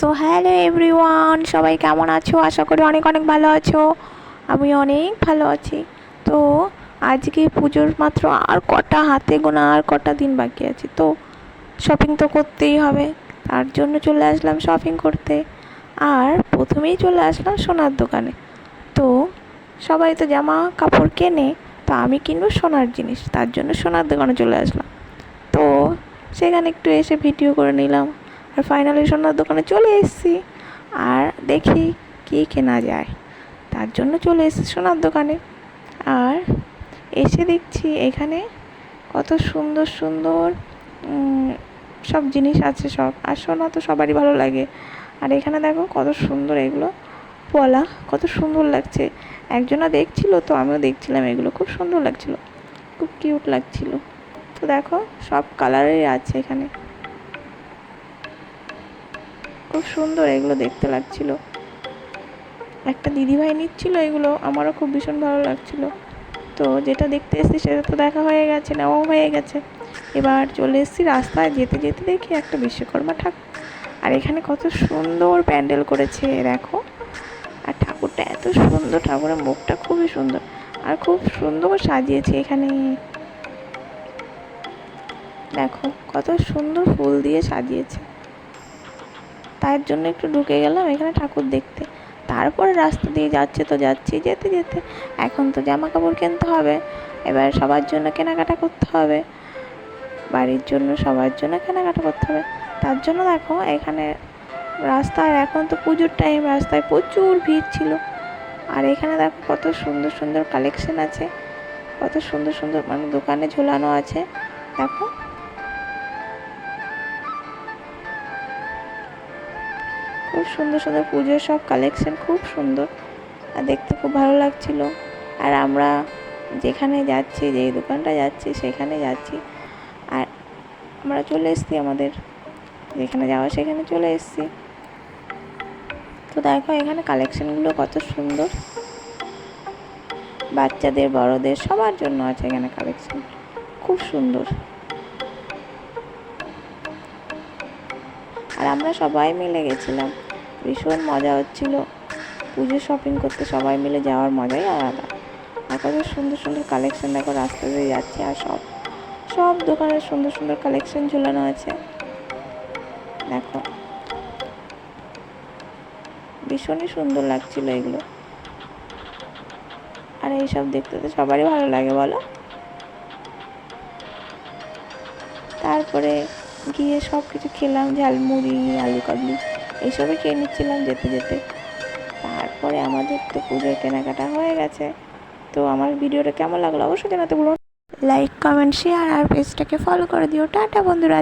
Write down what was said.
So hello everyone সবাই কেমন আছো? আশা করি অনেক অনেক ভালো আছো। আমি অনেক ভালো আছি। তো, আজকে পুজোর মাত্র আর কটা হাতে গোনা, আর কটা দিন বাকি আছে। তো শপিং তো করতেই হবে। তার জন্য চলে আসলাম শপিং করতে। আর প্রথমেই চলে আসলাম সোনার দোকানে। তো, সবাই তো জামা কাপড় কেনে, তো আমি কিনবো সোনার জিনিস। তার জন্য সোনার দোকানে চলে আসলাম। তো, সেখানে একটু এসে ভিডিও করে নিলাম। আর ফাইনালি সোনার দোকানে চলে এসেছি। আর দেখি কী কেনা যায়। তার জন্য চলে এসেছি সোনার দোকানে। আর এসে দেখছি এখানে কত সুন্দর সুন্দর সব জিনিস আছে সব। আর সোনা তো সবারই ভালো লাগে। আর এখানে দেখো কত সুন্দর এগুলো। পলা কত সুন্দর লাগছে। একজনা দেখছিল তো আমিও দেখছিলাম এগুলো। খুব সুন্দর লাগছিল। খুব কিউট লাগছিল। তো দেখো সব কালারেরই আছে এখানে। খুব সুন্দর এগুলো দেখতে লাগছিল। একটা দিদিভাই নিচ্ছিল এগুলো, আমারও খুব ভীষণ ভালো লাগছিল। তো যেটা দেখতে এসেছি সেটা তো দেখা হয়ে গেছে, নেওয়াও হয়ে গেছে। এবার চলে এসেছি রাস্তায়, যেতে যেতে দেখি একটা বিশ্বকর্মা ঠাকুর। আর এখানে কত সুন্দর প্যান্ডেল করেছে, দেখো। আর ঠাকুরটা এত সুন্দর, ঠাকুরের মুখটা খুবই সুন্দর। আর খুব সুন্দর সাজিয়েছে এখানে। দেখো, কত সুন্দর ফুল দিয়ে সাজিয়েছে। তার জন্য একটু ঢুকে গেলাম এখানে ঠাকুর দেখতে। তারপরে রাস্তা দিয়ে যাচ্ছে তো যাচ্ছি, যেতে যেতে এখন তো জামা কাপড় কিনতে হবে, এবার সবার জন্য কেনাকাটা করতে হবে, বাড়ির জন্য সবার জন্য কেনাকাটা করতে হবে। তার জন্য দেখো এখানে রাস্তায় এখন তো পুজোর টাইম রাস্তায় প্রচুর ভিড় ছিল। আর এখানে দেখো কত সুন্দর সুন্দর কালেকশন আছে, কত সুন্দর সুন্দর মানে দোকানে ঝোলানো আছে। দেখো খুব সুন্দর সুন্দর পুজোর সব কালেকশন খুব সুন্দর। আর দেখতে খুব ভালো লাগছিল। আর আমরা যেখানে যাচ্ছি, যেই দোকানটা যাচ্ছি, সেখানে যাচ্ছি। আর আমরা চলে এসেছি আমাদের। যেখানে যাওয়া সেখানে চলে এসেছি। তো দেখো এখানে কালেকশনগুলো কত সুন্দর। বাচ্চাদের, বড়দের সবার জন্য আছে এখানে কালেকশন খুব সুন্দর। আর আমরা সবাই মিলে গেছিলাম। ভীষণ মজা হচ্ছিল। পুজো শপিং করতে সবাই মিলে যাওয়ার মজাই আলাদা। আর সুন্দর সুন্দর কালেকশন দেখো, রাস্তা দিয়ে যাচ্ছে আর সব সব দোকানে সুন্দর সুন্দর কালেকশন ঝুলানো আছে। দেখো। ভীষণই সুন্দর লাগছিল এগুলো। আর এইসব দেখতে তো সবারই ভালো লাগে, বলো? তারপরে গিয়ে সব কিছু খেলাম, ঝালমুড়ি, আলু কাবলি এইসবই খেয়ে নিচ্ছিলাম যেতে যেতে। তারপরে আমাদের তো পুজোর কেনাকাটা হয়ে গেছে। তো আমার ভিডিওটা কেমন লাগল অবশ্যই জানাতে বলুন লাইক কমেন্ট শেয়ার আর পেজটাকে ফলো করে দিও। টাটা বন্ধুরা